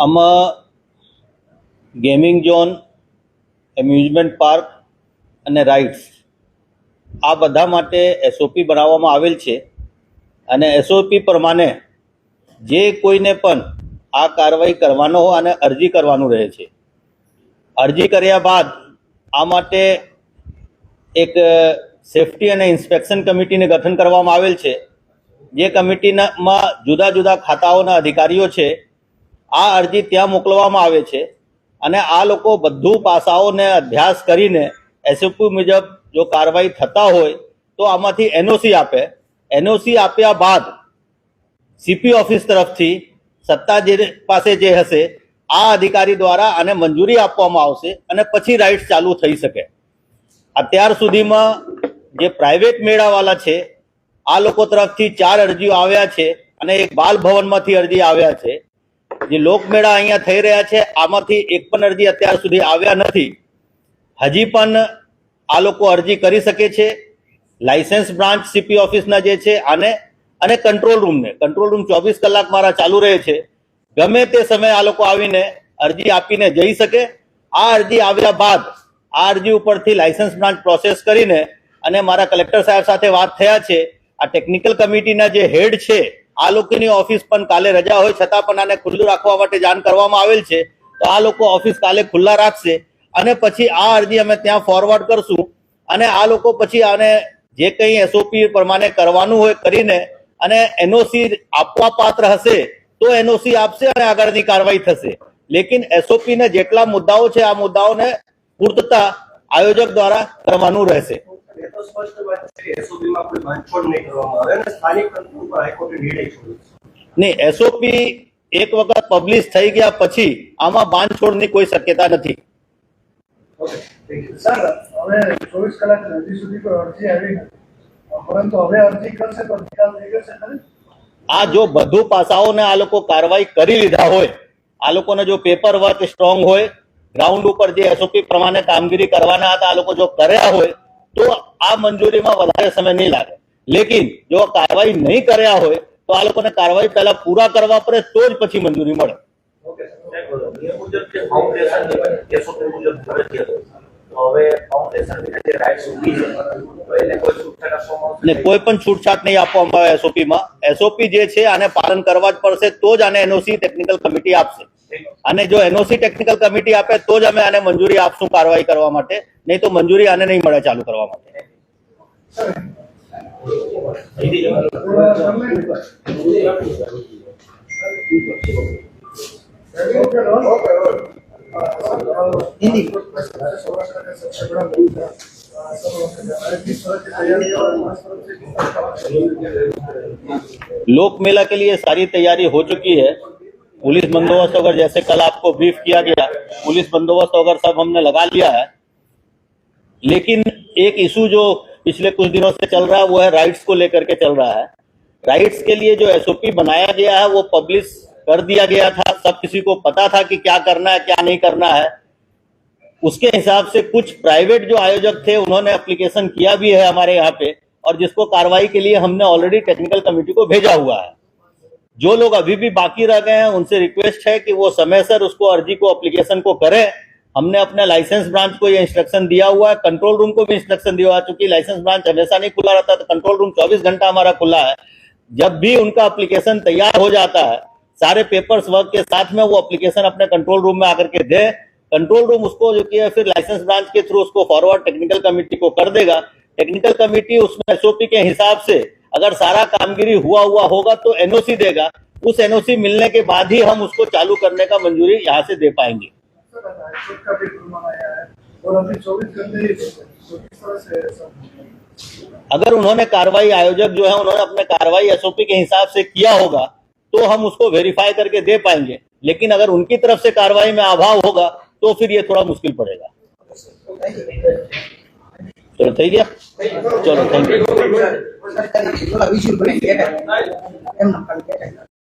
આમાં gaming zone amusement park અને rides આ બધા માટે એસઓપી બનાવવામાં આવેલ છે અને એસઓપી પ્રમાણે જે કોઈને પણ આ કાર્યવાહી કરવાનો હોય અને અરજી કરવાનું રહે છે. અરજી કર્યા બાદ આ માટે એક સેફટી અને ઇન્સ્પેક્શન કમિટીને ગઠન કરવામાં આવેલ છે. જે કમિટીમાં જુદા જુદા ખાતાઓના અધિકારીઓ છે. આ અરજી ત્યાં મોકલવામાં આવે છે. અને આ લોકો બધું પાસાઓને અભ્યાસ કરીને એસઓપી મુજબ જો કાર્યવાહી થતા હોય તો આમાંથી એનઓસી આપે. એનઓસી આપ્યા બાદ સીપી ઓફિસ તરફથી સત્તા જે પાસે જે હશે, આ અધિકારી દ્વારા આને મંજૂરી આપવામાં આવશે અને પછી રાઇડ્સ ચાલુ થઈ શકે. અત્યાર સુધીમાં જે પ્રાઇવેટ મેળાવાળા છે, આ લોકો તરફથી ચાર અરજીઓ આવ્યા છે અને એક બાલ ભવનમાંથી અરજી આવ્યા છે. જે લોકમેળા અહીંયા થઈ રહ્યા છે, આમાંથી એક પણ અરજી અત્યાર સુધી આવ્યા નથી. હજી પણ આ લોકો અરજી કરી શકે છે. લાયસન્સ બ્રાન્ચ સીપી ઓફિસના જે છે, આને અને કંટ્રોલ રૂમને. કંટ્રોલ રૂમ ચોવીસ કલાક મારા ચાલુ રહે છે. ગમે તે સમયે આ લોકો આવીને અરજી આપીને જઈ શકે. આ અરજી આવ્યા બાદ આ અરજી ઉપરથી લાયસન્સ બ્રાન્ચ પ્રોસેસ કરીને અને મારા કલેક્ટર સાહેબ સાથે વાત થયા છે. આ ટેકનિકલ કમિટીના જે હેડ છે આ લોકોની ઓફિસ પણ કાલે રજા હોય, છતાં પણ આને ખુલ્લું રાખવા માટે જાણ કરવામાં આવેલ છે. તો આ લોકો ઓફિસ કાલે ખુલ્લા રાખશે અને પછી આ અરજી અમે ત્યાં ફોરવર્ડ કરશું અને આ લોકો પછી આને જે કંઈ એસઓપી પ્રમાણે કરવાનું હોય કરીને અને એનઓસી આપવા પાત્ર હશે તો એનઓસી આપશે અને આગળની કાર્યવાહી થશે. લેકિન એસઓપી ને જેટલા મુદ્દાઓ છે, આ મુદ્દાઓને પૂર્તતા આયોજક દ્વારા કરવાનું રહેશે. એ તો સ્પષ્ટ વાત છે કે SOP કોઈ બાંધછોડ નહીં કરવામાં આવે અને સ્થાનિક તંત્ર ઉપર હાઈકોર્ટે નિર્ણય છોડ્યો નહીં એસઓપી એક વખત પબ્લિશ થઈ ગયા પછી આમાં બાંધછોડની કોઈ શક્યતા નથી. ઓકે થેન્ક યુ સર હવે ચોવીસ કલાક હજી સુધી કોઈ અરજી આવી નથી. પરંતુ હવે અરજી કરશે તો નિકાલ થઈ જશે આ જો બધું પાસાઓને આ લોકો કાર્યવાહી કરી લીધા હોય આ લોકોને જો પેપર વર્ક સ્ટ્રોંગ હોય ગ્રાઉન્ડ ઉપર જે એસઓપી પ્રમાણે કામગીરી કરવાના હતા આ લોકો જો કર્યા હોય તો આ મંજૂરીમાં વધારે સમય નહીં લાગે. લેકિન જો કાર્યવાહી નહીં કર્યા હોય તો આ લોકોને કાર્યવાહી પહેલા પૂરા કરવા પડે તો જ પછી મંજૂરી મળે. કોઈ પણ છૂટછાટ નહીં આપવામાં આવે એસઓપીમાં એસઓપી જે છે આને પાલન કરવા જ પડશે તો જ આને એનઓસી ટેકનિકલ કમિટી આપશે. અને જો એનઓસી ટેકનિકલ કમિટી આપે તો જ અમે આને મંજૂરી આપશું કાર્યવાહી કરવા માટે નહીં તો મંજૂરી આને નહીં મળે ચાલુ કરવા માટે હિન્દી સૌરાષ્ટ્ર કે सबसे बड़ा ग्रुप है सब अरबी तरह की तैयारी लोक मेला के लिए सारी तैयारी हो चुकी है पुलिस बंदोबस्त अगर जैसे कल आपको ब्रीफ किया गया, पुलिस बंदोबस्त अगर सब हमने लगा लिया है। लेकिन एक इशू जो पिछले कुछ दिनों से चल रहा है, वो है राइट्स को लेकर के चल रहा है। राइट्स के लिए जो एसओपी बनाया गया है, वो पब्लिश कर दिया गया था। सब किसी को पता था कि क्या करना है, क्या नहीं करना है। उसके हिसाब से कुछ प्राइवेट जो आयोजक थे, उन्होंने एप्लीकेशन किया भी है हमारे यहाँ पे, और जिसको कार्रवाई के लिए हमने ऑलरेडी टेक्निकल कमेटी को भेजा हुआ है। जो लोग अभी भी बाकी रह गए हैं, उनसे रिक्वेस्ट है कि वो समय सर उसको अर्जी को एप्लीकेशन को करें। हमने अपने लाइसेंस ब्रांच को ये इंस्ट्रक्शन दिया हुआ है। कंट्रोल रूम को भी इंस्ट्रक्शन दिया हुआ है। क्योंकि लाइसेंस ब्रांच हमेशा नहीं खुला रहता तो कंट्रोल रूम 24 घंटा हमारा खुला है। जब भी उनका अप्लीकेशन तैयार हो जाता है, सारे पेपर्स वर्क के साथ में वो अप्लीकेशन अपने कंट्रोल रूम में आकर के दे। कंट्रोल रूम उसको जो कि फिर लाइसेंस ब्रांच के थ्रू उसको फॉरवर्ड टेक्निकल कमिटी को कर देगा। टेक्निकल कमिटी उसमें एसओपी के हिसाब से अगर सारा कामगिरी हुआ हुआ होगा तो एनओसी देगा। उस एनओसी मिलने के बाद ही हम उसको चालू करने का मंजूरी यहाँ से दे पाएँगे। अगर उन्होंने कार्रवाई, आयोजक जो है, उन्होंने अपने कार्रवाई एसओपी के हिसाब से किया होगा तो हम उसको वेरीफाई करके दे पाएँगे। लेकिन अगर उनकी तरफ़ से कार्रवाई में अभाव होगा तो फिर ये थोड़ा मुश्किल पड़ेगा। चलो, ठीक है? चलो थैंक यू વિઝ્યુઅલ બની ગયા એમ